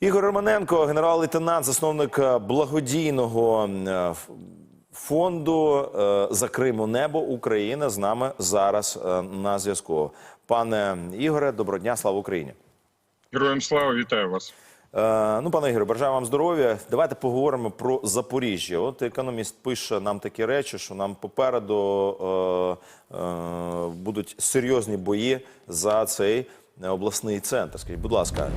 Ігор Романенко, генерал-лейтенант, засновник е, благодійного е, фонду е, за Криму Небо Україна з нами зараз на зв'язку. Пане Ігоре, доброго дня, слава Україні. Героям слава, вітаю вас. Ну, пане Ігоре, бажаю вам здоров'я. Давайте поговоримо про Запоріжжя. От економіст пише нам такі речі, що нам попереду е, е, будуть серйозні бої за цей обласний центр. Скажіть, будь ласка,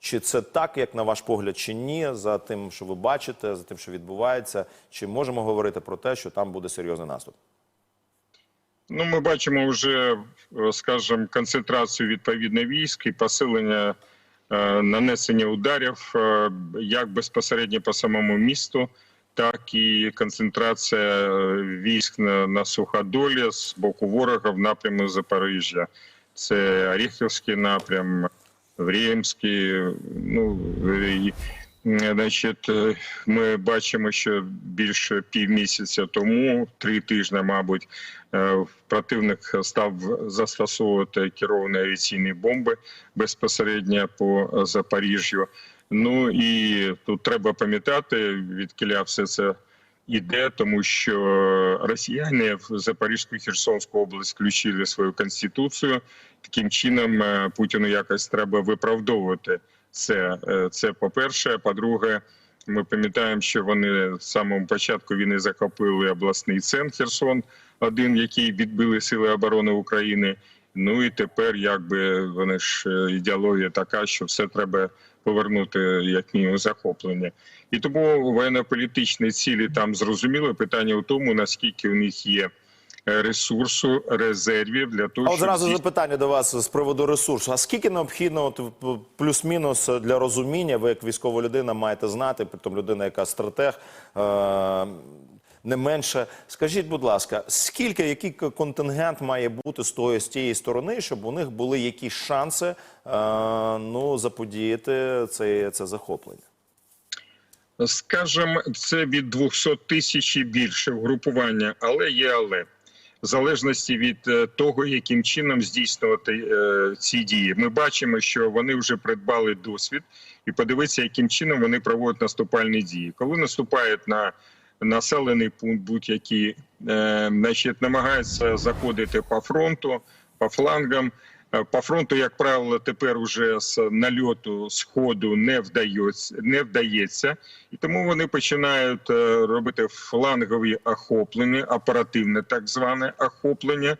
чи це так, як на ваш погляд, чи ні, за тим, що ви бачите, за тим, що відбувається, чи можемо говорити про те, що там буде серйозний наступ? Ну, ми бачимо вже, е, скажімо, концентрацію відповідно військ і посилення е, нанесення ударів е, як безпосередньо по самому місту, так і концентрація військ на, на суходолі з боку ворога в напрямку Запоріжжя. Це Оріхівський напрям, Врємський, ну і, значить, е, ми бачимо, що більше півмісяця тому, три тижні, мабуть, е, противник став застосовувати керовані авіаційні бомби безпосередньо по Запоріжжю. Ну і тут треба пам'ятати, відкиля все це іде, тому що росіяни в Запорізьку Херсонську область включили свою конституцію. Таким чином е, Путіну якось треба виправдовувати це. Е, Це по-перше. По-друге, ми пам'ятаємо, що вони з самого початку війни захопили обласний центр Херсон, один який відбили сили оборони України. Ну і тепер, якби вони ж е, ідеологія така, що все треба повернути як мінімум захоплення. І тому воєнно-політичні цілі там зрозуміли. Питання у тому, наскільки у них є е, ресурсу, резервів для того, А щоб зразу запитання до вас з приводу ресурсу. А скільки необхідно, плюс-мінус для розуміння, ви як військова людина маєте знати, притом людина, яка стратег, е- не менше. Скажіть, будь ласка, скільки, який контингент має бути з тої з тієї сторони, щоб у них були якісь шанси е- ну, заподіяти це, це захоплення? Скажем, це від 200 тисяч і більше групування, але є але. В залежності від е, того, яким чином здійснювати е, ці дії, ми бачимо, що вони вже придбали досвід, і подивитися, яким чином вони проводять наступальні дії. Коли наступають на населений пункт, будь-які е, значить, намагаються заходити по фронту, по флангам. Е, По фронту, як правило, тепер уже з нальоту сходу не вдається, не вдається, і тому вони починають е, робити флангові охоплення, оперативне так зване охоплення,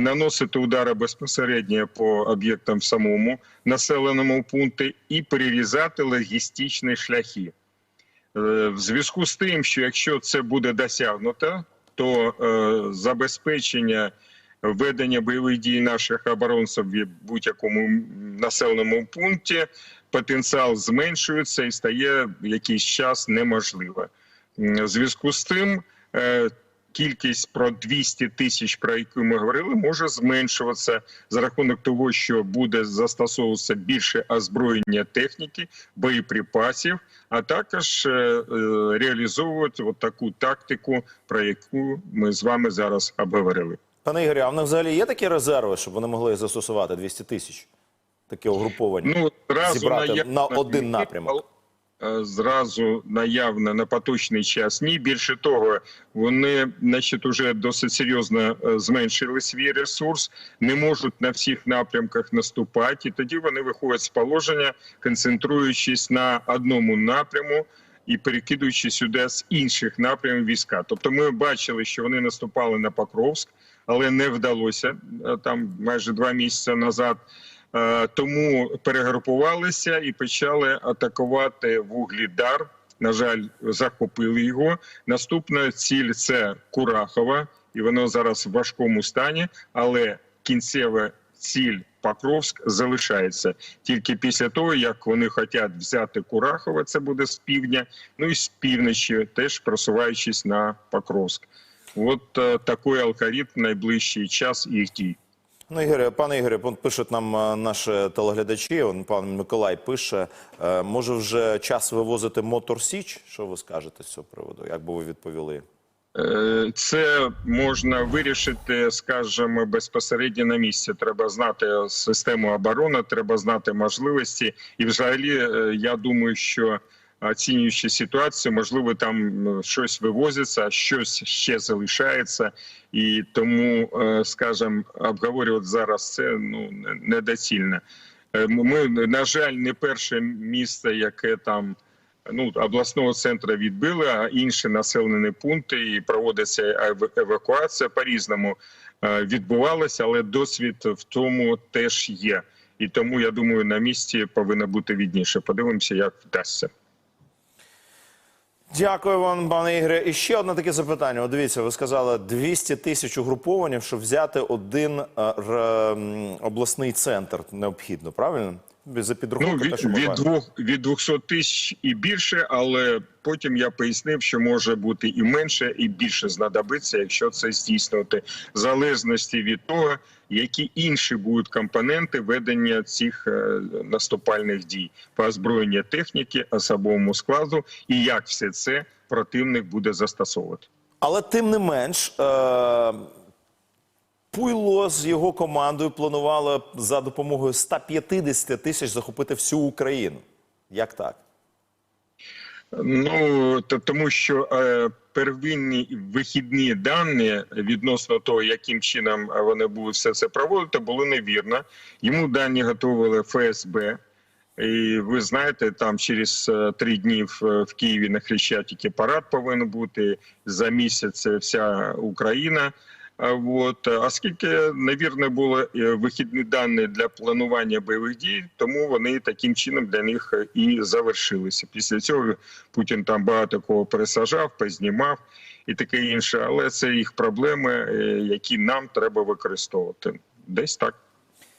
наносити удари безпосередньо по об'єктам в самому населеному пункті і перерізати логістичні шляхи. Е, В зв'язку з тим, що якщо це буде досягнуто, то е, забезпечення ведення бойових дій наших оборонців в будь-якому населеному пункті потенціал зменшується і стає якийсь час неможливо. В зв'язку з тим е, кількість про 200 тисяч, про яку ми говорили, може зменшуватися за рахунок того, що буде застосовуватися більше озброєння техніки, боєприпасів, а також е, е, реалізовувати от таку тактику, про яку ми з вами зараз обговорили. Пане Ігорі, а в них взагалі є такі резерви, щоб вони могли застосувати 200 тисяч? Таке угруповання? Ну Зібрати наявно- на один напрямок. Е, Зразу наявно на поточний час. Ні, більше того, вони, значить, уже досить серйозно е, зменшили свій ресурс, не можуть на всіх напрямках наступати. І тоді вони виходять з положення, концентруючись на одному напряму. І перекидуючи сюди з інших напрямів війська, тобто ми бачили, що вони наступали на Покровськ, але не вдалося е, там майже два місяці назад. Е, Тому перегрупувалися і почали атакувати вуглідар. На жаль, захопили його. Наступна ціль це Курахова, і воно зараз в важкому стані, але кінцева ціль Покровськ залишається тільки після того, як вони хочуть взяти Курахова, це буде з півдня, ну і з півночі, теж просуваючись на Покровськ. От е, такий алгоритм найближчий час їх дій. Ну, Ігоре, пане Ігоре, пишуть нам е, наші телеглядачі, пан Миколай пише, е, може вже час вивозити Мотор Січ? Що ви скажете з цього приводу? Як би ви відповіли? Е, Це можна вирішити, скажімо, безпосередньо на місці. Треба знати систему оборони, треба знати можливості. І, взагалі, я думаю, що оцінюючи ситуацію, можливо, там е, щось вивозиться, щось ще залишається, і тому, е, скажімо, обговорювати зараз це ну не- недоцільно. Е, Ми, на жаль, не перше місце, яке там ну, обласного центру відбили, а інші населені пункти і проводиться евакуація по-різному е, відбувалася, але досвід в тому теж є. І тому я думаю, на місці повинно бути відніше. Подивимося, як вдасться. Дякую вам, пане Ігоре. І ще одне таке запитання. От дивіться, ви сказали 200 тисяч угрупованів, щоб взяти один е, р- обласний центр необхідно, правильно? За Ну, підрахунку, те, від, від, двох, від 200 тисяч і більше, але потім я пояснив, що може бути і менше, і більше знадобиться, якщо це здійснювати, в залежності від того, які інші будуть компоненти ведення цих е, наступальних дій по озброєння техніки, особовому складу, і як все це противник буде застосовувати. Але тим не менш, е, Пуйло з його командою планувало за допомогою 150 тисяч захопити всю Україну. Як так? Ну то тому, що е, первинні вихідні дані відносно того, яким чином вони будуть все це проводити, були невірно. Йому дані готували ФСБ. І ви знаєте, там через е, три дні в, Києві на Хрещатикі парад повинен бути за місяць вся Україна. А От оскільки невірне були е, вихідні дані для планування бойових дій, тому вони таким чином для них е, і завершилися. Після цього Путін там багато кого пересажав, познімав і таке інше. Але це їх проблеми, е, які нам треба використовувати. Десь так.